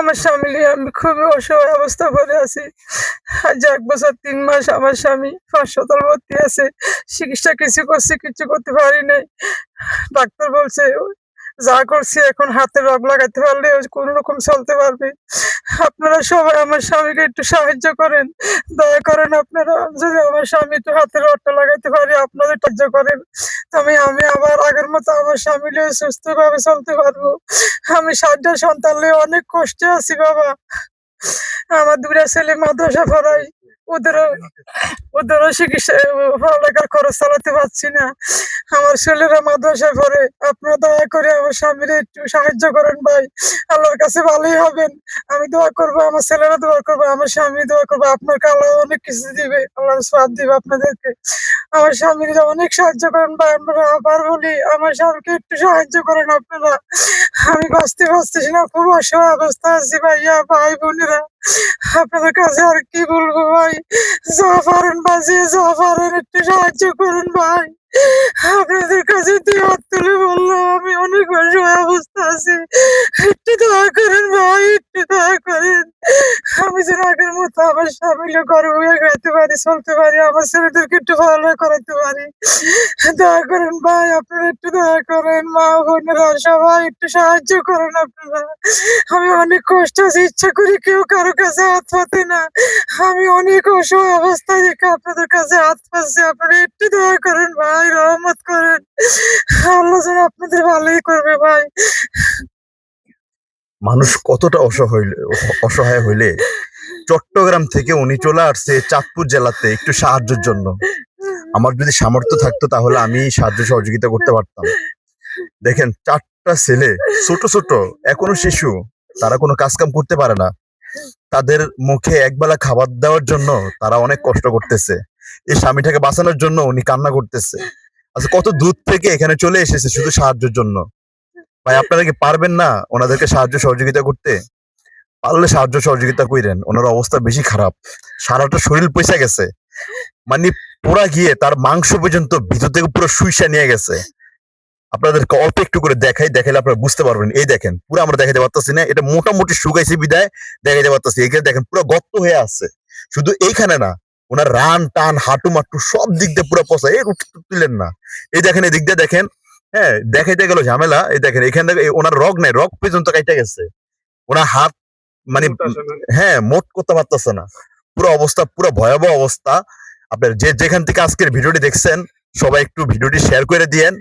আমার স্বামী আমি খুবই অসহায় অবস্থা করে আছি। আজ এক বছর তিন মাস আমার স্বামী হাসপাতাল ভর্তি আছে। চিকিৎসা কিছু করছি, কিছু করতে পারি নাই। ডাক্তার বলছে, যা করছি এখন হাতে রগ লাগাইতে পারলে কোনো রকম চলতে পারবে। আপনারা সবাই আমার স্বামীকে একটু সাহায্য করেন। দয়া করেন আপনারা যদি আমার স্বামী একটু হাতের অট্টা লাগাইতে পারি, আপনাদের সাহায্য করেন। তবে আমি আবার আগের মতো আমার স্বামী সুস্থভাবে চলতে পারব। আমি সাতটা সন্তান নিয়ে অনেক কষ্টে আছি বাবা। আমার দুটা ছেলে মাদ্রাসা পড়াই ওদেরও ওদেরও চিকিৎসা, পড়ালেখার খরচ চালাতে পারছি না। আমার ছেলেরা মাদ্রাসায় পড়ে। আপনারা দয়া করে আমার স্বামীর একটু সাহায্য করেন ভাই। আল্লাহর কাছে ভালোই হবেন। আমি দোয়া করব, আমার ছেলেরা দোয়া করব, আমার স্বামী দোয়া করব। আপনাকে আল্লাহ অনেক কিছু দিবে আল্লাহ সব দিবে আপনাদেরকে। আমার স্বামীর অনেক সাহায্য করেন ভাই আপনারা আবার বলি, আমার স্বামীকে একটু সাহায্য করেন আপনারা। আমি বাঁচতে পারতেছি না, খুব অসহায় অবস্থা আছি ভাইয়া, ভাই বোনেরা। আপনাদের কাছে আর কি বলব ভাই? যা পারেন বাজিয়ে যা পারেন একটু সাহায্য করুন ভাই। আপনাদের কাছে দিয়ে তুলে বললাম আমি অনেক অসহায় অবস্থা আছি একটু দয়া করেন ভাই একটু দয়া করেন যেন আগের মতো আমার স্বামী ঘরে বয়ে খাইতে পারি, চলতে পারি, আমার ছেলেদেরকে একটু ভালো করাতে পারি। দয়া করেন ভাই, আপনারা একটু দয়া করেন, মা বোনেরা সবাই একটু সাহায্য করেন আপনারা। আমি অনেক কষ্ট আছে, ইচ্ছা করি কেউ কারও কাছে হাত পাতে না। আমি অনেক অসহায় অবস্থায় দেখে আপনাদের কাছে হাত পাচ্ছি। আপনারা একটু দয়া করেন ভাই, রহমত করেন। আল্লাহ যেন আপনাদের ভালোই করবে ভাই। মানুষ কতটা অসহায় অসহায় হইলে চট্টগ্রাম থেকে উনি চলে আসছে চাঁদপুর জেলাতে একটু সাহায্যের জন্য। আমার যদি সামর্থ্য থাকতো তাহলে আমি সাহায্য সহযোগিতা করতে পারতাম। দেখেন, চারটা ছেলে, ছোট ছোট, এখনও শিশু, তারা কোনো কাজ কাম করতে পারে না। তাদের মুখে একবেলা খাবার দেওয়ার জন্য তারা অনেক কষ্ট করতেছে। এই স্বামীটাকে বাঁচানোর জন্য উনি কান্না করতেছে। আচ্ছা কত দূর থেকে এখানে চলে এসেছে শুধু সাহায্যের জন্য? ভাই, আপনারা কি পারবেন না ওনাদেরকে সাহায্য সহযোগিতা করতে? পারলে সাহায্য সহযোগিতা কইরেন, ওনার অবস্থা বেশি খারাপ। সারাটা শরীর পয়সা গেছে। মানে পোড়া গিয়ে তার মাংস পর্যন্ত ভিতর থেকে পুরো সুইসা নিয়ে গেছে। আপনাদেরকে অল্প একটু করে দেখাই, দেখাইলে আপনারা বুঝতে পারবেন। এই দেখেন, পুরো আমরা দেখাতে পারতেছি না। এটা মোটামুটি শুকাইছে বিদায়, দেখাইতে পারতেছি। এখানে দেখেন, পুরো গর্ত হয়ে আছে। শুধু এইখানে না, ওনার রান, টান, হাঁটু মাটু সব দিক দিয়ে পুরো পচা। এই তুলেন না। এই দেখেন, এই দিক দিয়ে দেখেন হ্যাঁ দেখাইতে গেল ঝামেলা। এই দেখেন, এখান ওনার রগ নাই, রগ পর্যন্ত কাইটা গেছে। ওনার হাত মানে হ্যাঁ মোট করতে পারতেছে না। পুরো অবস্থা পুরো ভয়াবহ অবস্থা। আপনার যে যেখান থেকে আজকের ভিডিওটি দেখছেন সবাই একটু ভিডিওটি শেয়ার করে দিয়েন।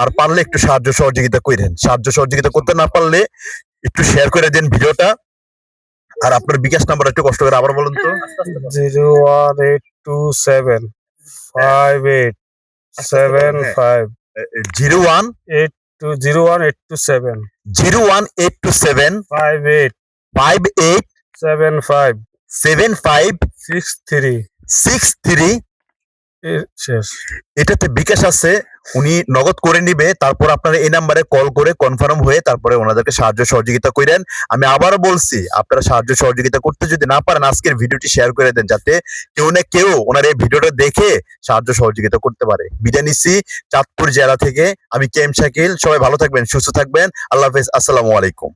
আর পারলে একটু সাহায্য সহযোগিতা করেন। সাহায্য সহযোগিতা করতে না পারলে একটু শেয়ার করে দেন ভিডিওটা। আর আপনার বিকাশ নাম্বার একটু কষ্ট করে আবার বলুন তো। Zero one eight two seven five eight seven five zero one eight two zero one eight two seven zero one eight two seven five eight five eight seven five seven five six three six three শেষ। এটাতে বিকাশ আছে উনি নগদ করে নিবে তারপর আপনারা এই নাম্বারে কল করে কনফার্ম হয়ে তারপরে ওনাদেরকে সাহায্য সহযোগিতা করেন। আমি আবারও বলছি আপনারা সাহায্য সহযোগিতা করতে যদি না পারেন আজকের ভিডিওটি শেয়ার করে দেন যাতে কেউ না কেউ ওনার এই ভিডিওটা দেখে সাহায্য সহযোগিতা করতে পারে। বিদায় নিচ্ছি চাঁদপুর জেলা থেকে আমি কেম শাকিল। সবাই ভালো থাকবেন সুস্থ থাকবেন। আল্লাহ হাফেজ আসসালামু আলাইকুম।